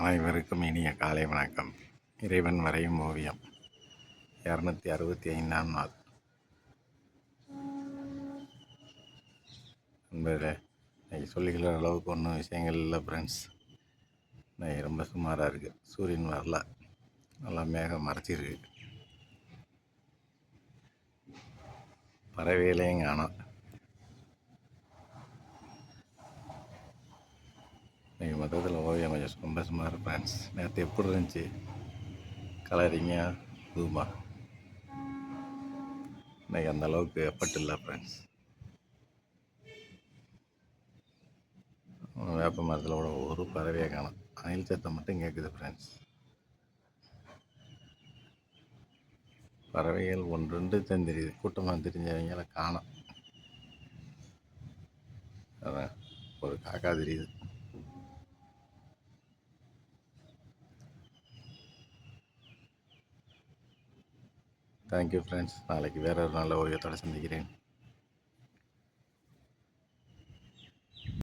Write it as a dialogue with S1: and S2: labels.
S1: அனைவருக்கும் இனிய காலை வணக்கம். இறைவன் வரையும் ஓவியம். இரநூத்தி அறுபத்தி ஐந்தாம் நாள். நண்பர்களே இன்றைக்கி சொல்லிக்கிற அளவுக்கு ஒன்றும் விஷயங்கள் இல்லை ஃப்ரெண்ட்ஸ் இன்னைக்கு ரொம்ப சுமாராக இருக்குது சூரியன் வரல. நல்லா மேகம் மறைச்சிருக்கு. பறவைகளையும் காணோம். இன்னைக்கு மொத்தத்தில் ஓவியம் கொஞ்சம் சந்தோஷமாக இருப்பேன் ஃப்ரெண்ட்ஸ் நேற்று எப்படி இருந்துச்சு? கலரிங்காக புதுமா இன்றைக்கி அந்த அளவுக்கு எஃபர்ட் இல்லை ஃப்ரெண்ட்ஸ் வேப்ப மரத்தில் கூட ஒரு பறவையை காணும். அணில் சத்தம் மட்டும் கேட்குது ஃப்ரெண்ட்ஸ் பறவைகள் ஒன்று ரெண்டு தான் தெரியுது. கூட்டமாக தெரிஞ்சவங்கள காணும். அதான் ஒரு காக்கா தெரியுது. தேங்க்யூ ஃப்ரெண்ட்ஸ் நாளைக்கு வேற ஒரு நல்ல ஓவியத்தோட சந்திக்கிறேன்.